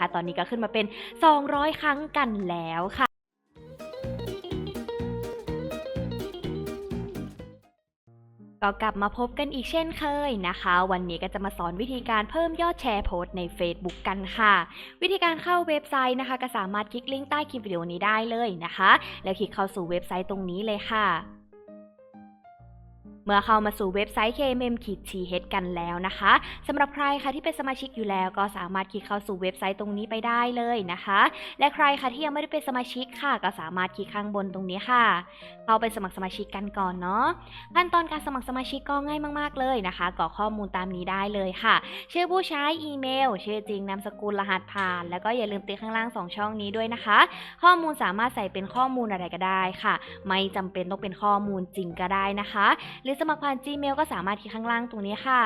นะคะ ตอนนี้ก็ขึ้นมาเป็น 200 ครั้งกันแล้วค่ะก็กลับมาพบกันอีกเช่นเคยนะคะ วันนี้ก็จะมาสอนวิธีการเพิ่มยอดแชร์โพสต์ใน Facebook กันค่ะ วิธีการเข้าเว็บไซต์นะคะ ก็สามารถคลิกลิงก์ใต้คลิปวิดีโอนี้ได้เลยนะคะ แล้วคลิกเข้าสู่เว็บไซต์ตรงนี้เลยค่ะ มื่อเข้ามาสู่เว็บไซต์ kmm-th กันแล้วนะคะสำหรับใครค่ะที่เป็นสมาชิกอยู่แล้ว ก็สามารถคลิกเข้าสู่เว็บไซต์ตรงนี้ไปได้เลยนะคะ และใครค่ะที่ยังไม่ได้เป็นสมาชิกค่ะ ก็สามารถคลิกข้างบนตรงนี้ค่ะ เข้าไปสมัครสมาชิกกันก่อนเนาะขั้นตอนการสมัครสมาชิกก็ง่ายมากๆเลยนะคะกรอกข้อมูลตามนี้ได้เลยค่ะ ชื่อผู้ใช้อีเมล ชื่อจริงนามสกุลรหัสผ่าน แล้วก็อย่าลืมติดข้างล่าง 2 ช่องนี้ด้วยนะคะ ข้อมูลสามารถใส่เป็นข้อมูลอะไรก็ได้ค่ะ ไม่จำเป็นต้องเป็นข้อมูลจริงก็ได้นะคะ หรือสมัครผ่าน Gmail ก็สามารถที่ข้างล่างตรงนี้ค่ะ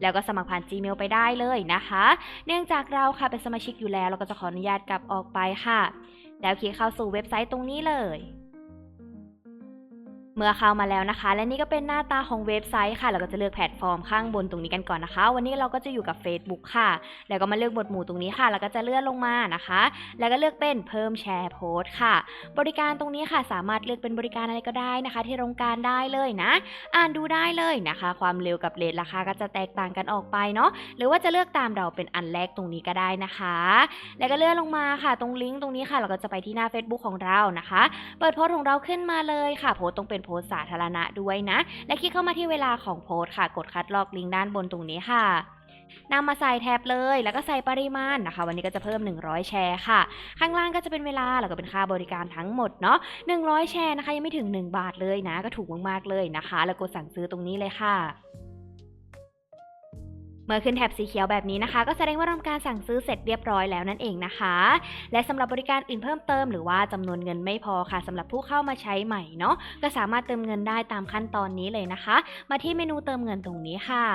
แล้วก็สมัครผ่าน Gmail ไปได้เลยนะคะ เนื่องจากเราค่ะเป็นสมาชิกอยู่แล้ว เราก็จะขออนุญาตกลับออกไปค่ะ แล้วคลิกเข้าสู่เว็บไซต์ตรงนี้เลย เมื่อเข้ามาแล้วนะคะ และนี่ก็เป็นหน้าตาของเว็บไซต์ค่ะ เราก็จะเลือกแพลตฟอร์มข้างบนตรงนี้กันก่อนนะคะ วันนี้เราก็จะอยู่กับ Facebook ค่ะ แล้วก็มาเลือกหมวดหมู่ตรงนี้ค่ะ แล้วก็จะเลื่อนลงมานะคะ แล้วก็เลือกเป็นเพิ่มแชร์โพสต์ค่ะ บริการตรงนี้ค่ะ สามารถเลือกเป็นบริการอะไรก็ได้นะคะ ที่ต้องการได้เลยนะ อ่านดูได้เลยนะคะ ความเร็วกับเรทราคาก็จะแตกต่างกันออกไปเนาะ หรือว่าจะเลือกตามเราเป็นอันแรกตรงนี้ก็ได้นะคะ แล้วก็เลื่อนลงมาค่ะ ตรงลิงก์ตรงนี้ค่ะ เราก็จะไปที่หน้า Facebook ของเรานะคะ เปิดโพสต์ของเราขึ้นมาเลยค่ะ โพสต์ต้องเป็นโพสต์สาธารณะด้วยนะ และคลิกเข้ามาที่เวลาของโพสต์ค่ะ กดคัดลอกลิงก์ด้านบนตรงนี้ค่ะนำมาใส่แท็บเลย แล้วก็ใส่ปริมาณนะคะ วันนี้ก็จะเพิ่ม 100 แชร์ค่ะ ข้างล่างก็จะเป็นเวลา แล้วก็เป็นค่าบริการทั้งหมดเนาะ 100 แชร์นะคะ ยังไม่ถึง 1 บาทเลยนะ ก็ถูกมากๆเลยนะคะ แล้วกดสั่งซื้อตรงนี้เลยค่ะ เมื่อขึ้นแถบสีเขียวแบบนี้นะคะ ก็แสดงว่าทำการสั่งซื้อเสร็จเรียบร้อยแล้วนั่นเองนะคะ และสำหรับบริการอื่นเพิ่มเติมหรือว่าจำนวนเงินไม่พอค่ะสำหรับผู้เข้ามาใช้ใหม่เนาะก็สามารถเติมเงินได้ตามขั้นตอนนี้เลยนะคะ มาที่เมนูเติมเงินตรงนี้ค่ะ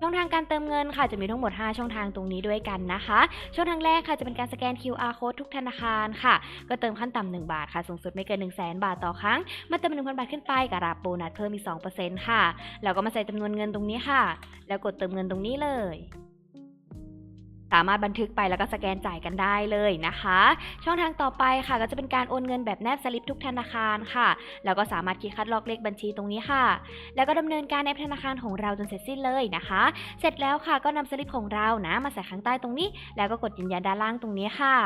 ช่องทางการเติมเงินค่ะจะมีทั้งหมด 5 ช่องทางตรงนี้ด้วยกันนะคะ ช่องทางแรกค่ะจะเป็นการสแกน QR code ทุกธนาคารค่ะ ก็เติมขั้นต่ำ1บาทค่ะสูงสุดไม่เกิน 1 0 0 0 0แบาทต่อครั้งมาเติม 1,000 บาทขึ้นไปก็รับโบนัสเพิ่มอีก2%ค่ะแล้วก็มาใส่จำนวนเงินตรงนี้ค่ะ แล้วกดเติมเงินตรงนี้เลย สามารถบันทึกไปแล้วก็สแกนจ่ายกันได้เลยนะคะ ช่องทางต่อไปค่ะ ก็จะเป็นการโอนเงินแบบแนบสลิปทุกธนาคารค่ะ แล้วก็สามารถคลิกคัดลอกเลขบัญชีตรงนี้ค่ะ แล้วก็ดำเนินการในธนาคารของเราจนเสร็จสิ้นเลยนะคะ เสร็จแล้วค่ะก็นำสลิปของเรานะมาใส่ข้างใต้ตรงนี้ แล้วก็กดยืนยันด้านล่างตรงนี้ค่ะ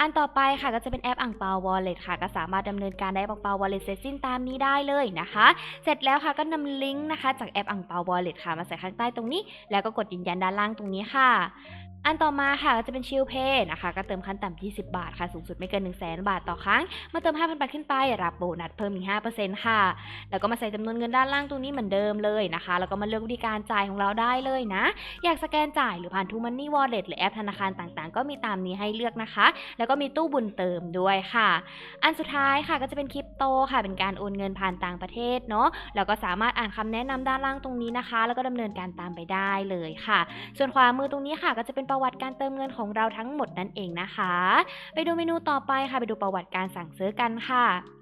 อันต่อไปค่ะก็จะเป็นแอปอ่างเปาวอลเล็ตค่ะ ก็สามารถดำเนินการได้อ่างเปาวอลเล็ตเสร็จสิ้นตามนี้ได้เลยนะคะ เสร็จแล้วค่ะก็นำลิงก์นะคะ จากแอปอ่างเปาวอลเล็ตค่ะมาใส่ข้างใต้ตรงนี้ แล้วก็กดยืนยันด้านล่างตรงนี้ค่ะ อันต่อมาค่ะก็จะเป็นชิลเพย์นะคะ ก็เติมขั้นต่ำ20 บาทค่ะ สูงสุดไม่เกิน 1 0 0 0 0แบาทต่อครั้งมื่อเติม 5,000 บาทขึ้นไป รับโบนัสเพิ่มอีก5%ค่ะ แล้วก็มาใส่จำนวนเงินด้านล่างตรงนี้เหมือนเดิมเลยนะคะ แล้วก็มาเลือกวิธีการจ่ายของเราได้เลยนะ อยากสแกนจ่ายหรือผ่านทูมันนี่วอลเล็ตหรือแอปธนาคารต่างๆ ก็มีตามนี้ให้เลือกนะคะ แล้วก็มีตู้บุญเติมด้วยค่ะ อันสุดท้ายค่ะก็จะเป็นคริปโตค่ะ เป็นการโอนเงินผ่านต่างประเทศเนาะ แล้วก็สามารถอ่านคำแนะนำด้านล่างตรงนี้นะคะ แล้วก็ดำเนินการตามไปได้เลยค่ะ ส่วนขวามือตรงนี้ค่ะก็จะเป็นประวัติการเติมเงินของเราทั้งหมดนั่นเองนะคะ ไปดูเมนูต่อไปค่ะ ไปดูประวัติการสั่งซื้อกันค่ะ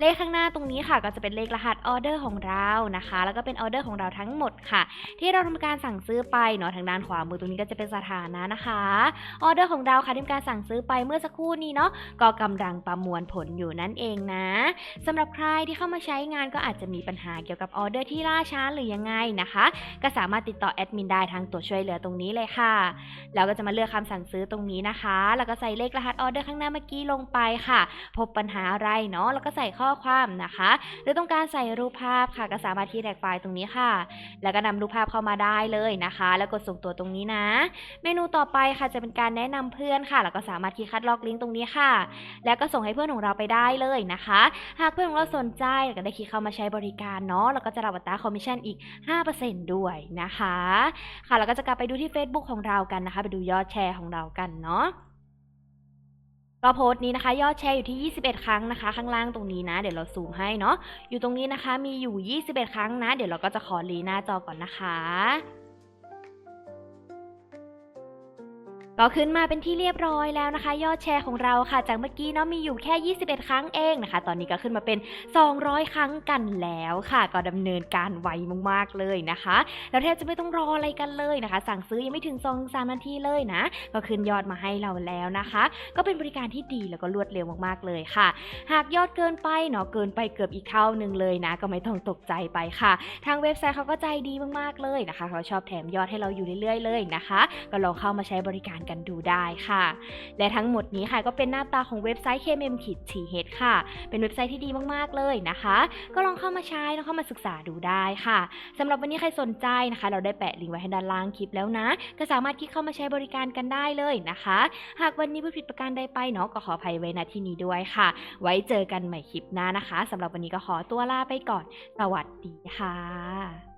เลขข้างหน้าตรงนี้ค่ะ ก็จะเป็นเลขรหัสออเดอร์ของเรานะคะ แล้วก็เป็นออเดอร์ของเราทั้งหมดค่ะ ที่เราทำการสั่งซื้อไปเนาะทางด้านขวามือตรงนี้ก็จะเป็นสถานะนะคะออเดอร์ของเราค่ะที่ทำการสั่งซื้อไปเมื่อสักครู่นี้เนาะก็กำลังประมวลผลอยู่นั่นเองนะสำหรับใครที่เข้ามาใช้งานก็อาจจะมีปัญหาเกี่ยวกับออเดอร์ที่ล่าช้าหรือยังไงนะคะ ก็สามารถติดต่อแอดมินได้ทางตัวช่วยเหลือตรงนี้เลยค่ะแล้วก็จะมาเลือกคำสั่งซื้อตรงนี้นะคะ แล้วก็ใส่เลขรหัสออเดอร์ข้างหน้าเมื่อกี้ลงไปค่ะ พบปัญหาอะไรเนาะแล้วก็ใส่ข้อความนะคะ หรือต้องการใส่รูปภาพค่ะก็สามารถที่แท็กไฟล์ตรงนี้ค่ะ แล้วก็นำรูปภาพเข้ามาได้เลยนะคะ แล้วกดส่งตัวตรงนี้นะ เมนูต่อไปค่ะจะเป็นการแนะนำเพื่อนค่ะ แล้วก็สามารถคลิกคัดลอกลิงก์ตรงนี้ค่ะ แล้วก็ส่งให้เพื่อนของเราไปได้เลยนะคะ หากเพื่อนของเราสนใจก็ได้คลิกเข้ามาใช้บริการเนาะแล้วก็จะรับอัตราคอมมิชชั่นอีก 5%ด้วยนะคะ ค่ะแล้วก็จะกลับไปดูที่ Facebook ของเรากันนะคะ ไปดูยอดแชร์ของเรากันเนาะ ก็โพสต์นี้นะคะ ยอดแชร์อยู่ที่ 21 ครั้งนะคะ ข้างล่างตรงนี้นะ เดี๋ยวเราซูมให้เนาะอยู่ตรงนี้นะคะมีอยู่ 21 ครั้งนะ เดี๋ยวเราก็จะขอรีหน้าจอก่อนนะคะ ก็ขึ้นมาเป็นที่เรียบร้อยแล้วนะคะ ยอดแชร์ของเราค่ะ จากเมื่อกี้เนาะมีอยู่แค่ 21 ครั้งเองนะคะ ตอนนี้ก็ขึ้นมาเป็น 200 ครั้งกันแล้วค่ะ ก็ดำเนินการไวมากๆเลยนะคะ แล้วแทบจะไม่ต้องรออะไรกันเลยนะคะ สั่งซื้อยังไม่ถึง2 3นาทีเลยนะ ก็ขึ้นยอดมาให้เราแล้วนะคะ ก็เป็นบริการที่ดีแล้วก็รวดเร็วมากๆเลยค่ะ หากยอดเกินไปเนาะเกินไปเกือบอีกเท่าหนึ่งเลยนะ ก็ไม่ต้องตกใจไปค่ะ ทางเว็บไซต์เขาก็ใจดีมากๆเลยนะคะเขาชอบแถมยอดให้เราอยู่เรื่อยๆเลยนะคะ ก็ลองเข้ามาใช้บริการกันดูได้ค่ะ และทั้งหมดนี้ค่ะก็เป็นหน้าตาของเว็บไซต์ KMM ขีด TH ค่ะ เป็นเว็บไซต์ที่ดีมากๆเลยนะคะ ก็ลองเข้ามาใช้ลองเข้ามาศึกษาดูได้ค่ะสำหรับวันนี้ใครสนใจนะคะ เราได้แปะลิงก์ไว้ให้ด้านล่างคลิปแล้วนะ ก็สามารถคลิกเข้ามาใช้บริการกันได้เลยนะคะ หากวันนี้พูดผิดประการใดไปเนาะก็ขออภัยไว้ณที่นี้ด้วยค่ะ ไว้เจอกันใหม่คลิปหน้านะคะสำหรับวันนี้ก็ขอตัวลาไปก่อน สวัสดีค่ะ